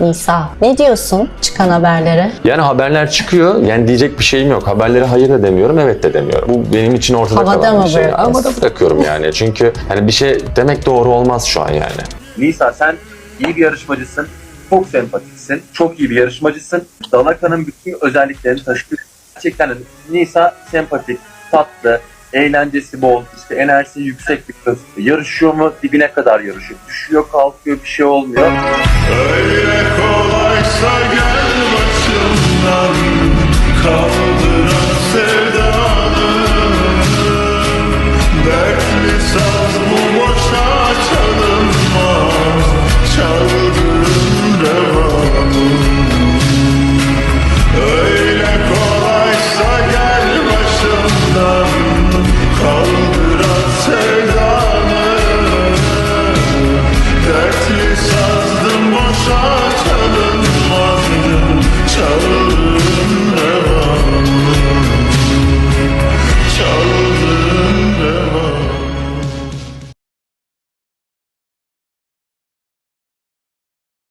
Nisa. Ne diyorsun çıkan haberlere? Yani haberler çıkıyor. Yani diyecek bir şeyim yok. Haberlere hayır da demiyorum, evet de demiyorum. Bu benim için ortada Havada kalan mı bir şey. bırakıyorsun? Havada bırakıyorum yani. Çünkü hani bir şey demek doğru olmaz şu an yani. Nisa sen iyi bir yarışmacısın. Çok sempatiksin. Çok iyi bir yarışmacısın. Dalaka'nın bütün özelliklerini taşıyor. Gerçekten Nisa sempatik, tatlı, eğlencesi bol, işte enerjisi yüksek bir kız. Yarışıyor mu dibine kadar yarışıyor. Düşüyor kalkıyor bir şey olmuyor. love.